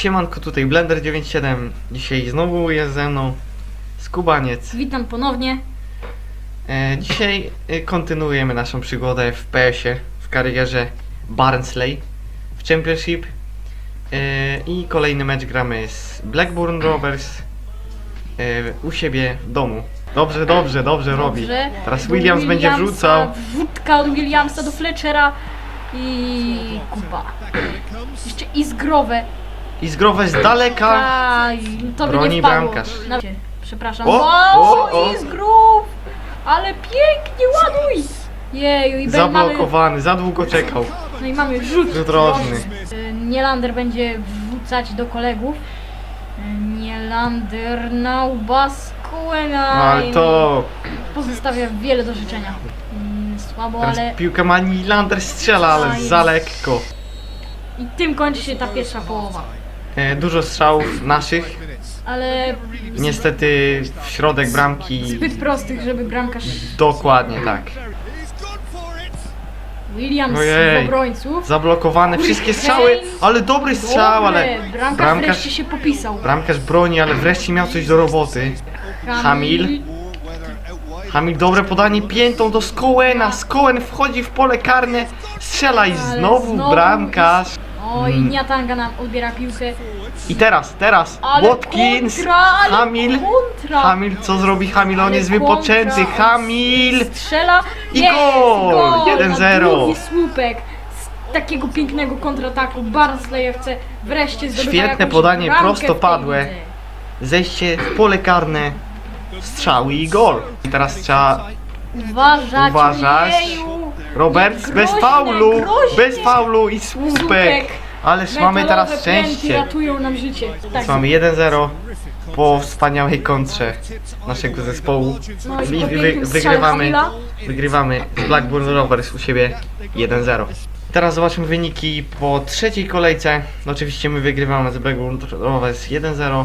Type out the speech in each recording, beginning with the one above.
Siemanko, tutaj Blender97. Dzisiaj znowu jest ze mną Skubaniec. Witam ponownie. E, dzisiaj e, kontynuujemy naszą przygodę w PS-ie, w karierze Barnsley w Championship. E, I kolejny mecz gramy z Blackburn Rovers e, u siebie w domu. Dobrze, dobrze, dobrze robi. Dobrze. Teraz Do Williams będzie Williamsa, wrzucał. Wrzutka od Williamsa do Fletchera i kupa. Jeszcze izgrowe. I zgrowę z daleka. Aj, to by Broni nie wpadło. bramkarz. Na... Przepraszam. O, O, o, o. izgrów! Ale pięknie, ładuj! Jeju, i ben- mamy, Zablokowany, za długo czekał. no i mamy rzut. Rzut rożny. Y, Nielander będzie wrzucać do kolegów. Y, Nielander na Ubaskuena. No ale to pozostawia wiele do życzenia. Mm, Słabo, teraz ale piłkę ma Nilander strzela, ale za lekko. i tym kończy się ta pierwsza połowa. E, Dużo strzałów naszych. Ale Niestety w środek bramki. zbyt prostych, żeby bramkarz Dokładnie tak. Williams Ojej. z obrońców. Zablokowane wszystkie strzały, ale dobry strzał, ale Dobre, bramkarz, bramkarz, wreszcie się popisał. bramkarz broni, ale wreszcie miał coś do roboty. Hamil. Hamil dobre podanie piętą do Skowena. Skowen wchodzi w pole karne, strzela i Ale znowu znowu bramkarz. O i Mm. Niatanga nam odbiera piłkę. I teraz, teraz Ale Watkins, kontra, ale Hamil. kontra. Hamil, co zrobi Hamil? On Ale jest kontra. wypoczęty. Hamil! Strzela I jest, gol! gol 1-0. na Drugi słupek z takiego pięknego kontrataku. Barnsley FC wreszcie zdobywa Świetne jakąś podanie, bramkę w tej prostopadłe. lidze. Zejście w pole karne, strzały i gol. I teraz trzeba Uważać, Uważać. Roberts Jak bez groźne, faulu, groźne. bez faulu i słupek. Słupek. Ależ mamy Metalowe teraz szczęście. ratują nam życie. Tak. Mamy 1-0 po wspaniałej kontrze naszego zespołu. No i Wy- pięknym wygrywamy, wygrywamy z Blackburn Rovers u siebie 1-0. Teraz zobaczmy wyniki po trzeciej kolejce. Oczywiście my wygrywamy z Blackburn Rovers 1-0.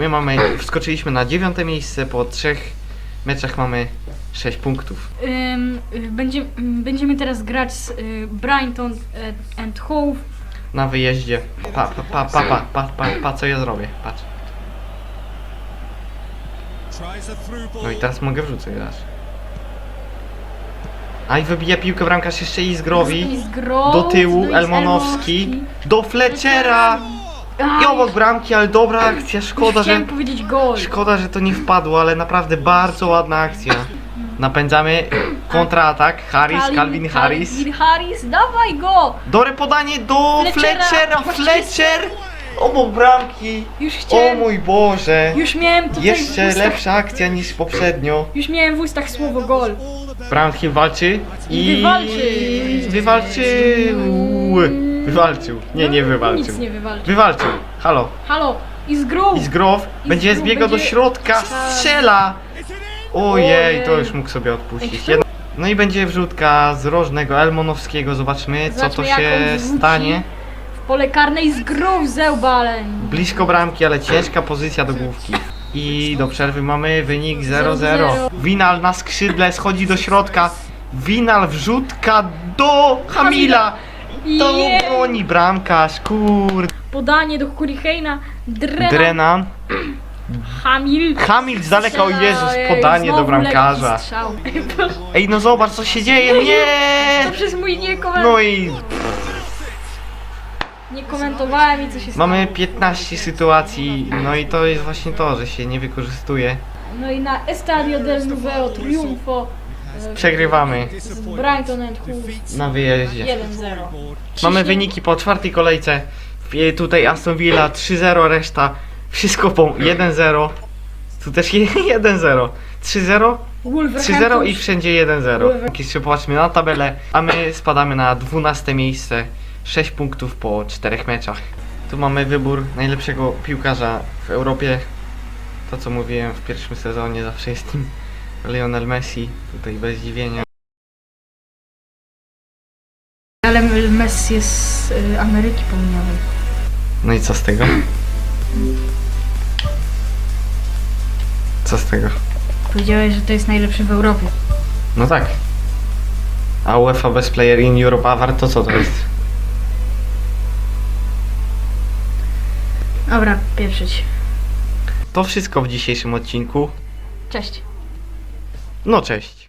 My mamy, wskoczyliśmy na dziewiąte miejsce, po trzech meczach mamy 6 punktów. Ym, y, będzie, ym, będziemy teraz grać z y, Brighton e, and Hove. Na wyjeździe. Pa, pa, pa, pa, pa, pa, pa, pa, co ja zrobię, patrz. No i teraz mogę wrzucać. A i wybija piłkę bramkarz jeszcze Izgrowi. Izgrow, Do tyłu no i Elmonowski. Do Fletchera. Aj, I obok bramki, ale dobra akcja. Szkoda, że, Chciałem powiedzieć gol. szkoda, że to nie wpadło, ale naprawdę bardzo ładna akcja. Napędzamy kontratak. Harris, Calvin Harris. Calvin Harris, dawaj go! Dobre podanie do Fletchera. Fletcher. Obok bramki. Już O chciałem, mój Boże! już miałem tutaj w Jeszcze ustach, lepsza akcja niż poprzednio. już miałem w ustach słowo gol. Brownhill walczy i... Wywalczy. Wywalczył! Wywalczył. Nie, nie wywalczył. Nic nie wywalczył. Wywalczył. Halo. Halo, Izgrow! I Zgrow będzie Zgrow zbiegał do będzie- środka, strzela! Ojej, to już mógł sobie odpuścić. Jedno- No i będzie wrzutka z rożnego Elmonowskiego. Zobaczmy, co to Zobaczmy, się jak on wrzuci. stanie. W pole karne Izgrow zełbalen. Blisko bramki, ale ciężka pozycja do główki. I do przerwy mamy wynik 0-0. 0-0. Winal na skrzydle schodzi do środka. Winal wrzutka do Hamila. To Jej. broni bramkarz, kur... Podanie do Hurricane'a. Drena. Drenan. Hamil. Hamil z daleka, o Jezus, Ojej, podanie do znowu bramkarza. lekki strzał. Ej, no zobacz co się dzieje, To nie! przez mój nie, komen- No i nie komentowałem i co się stało. mamy 15 sytuacji, no i to jest właśnie to, że się nie wykorzystuje. No i na Estadio del Nuveo Triunfo e, Przegrywamy z Brighton and Hove na wyjeździe. 1-0. Mamy wyniki po czwartej kolejce. W- Tutaj Aston Villa 3-0, reszta wszystko po 1-0. Tu też 1-0. 3-0, 3-0 i wszędzie 1-0. Jak jeszcze popatrzmy na tabelę, a my spadamy na 12 miejsce. 6 punktów po 4 meczach. Tu mamy wybór najlepszego piłkarza w Europie. To co mówiłem w pierwszym sezonie zawsze jest nim Lionel Messi. Tutaj bez zdziwienia. Ale Messi jest z y, Ameryki Południowej. No i co z tego? Co z tego? Powiedziałeś, że to jest najlepszy w Europie. No tak. A UEFA Best Player in Europe Award to co to jest? Dobra, pieprzyć. To wszystko w dzisiejszym odcinku. Cześć. No cześć.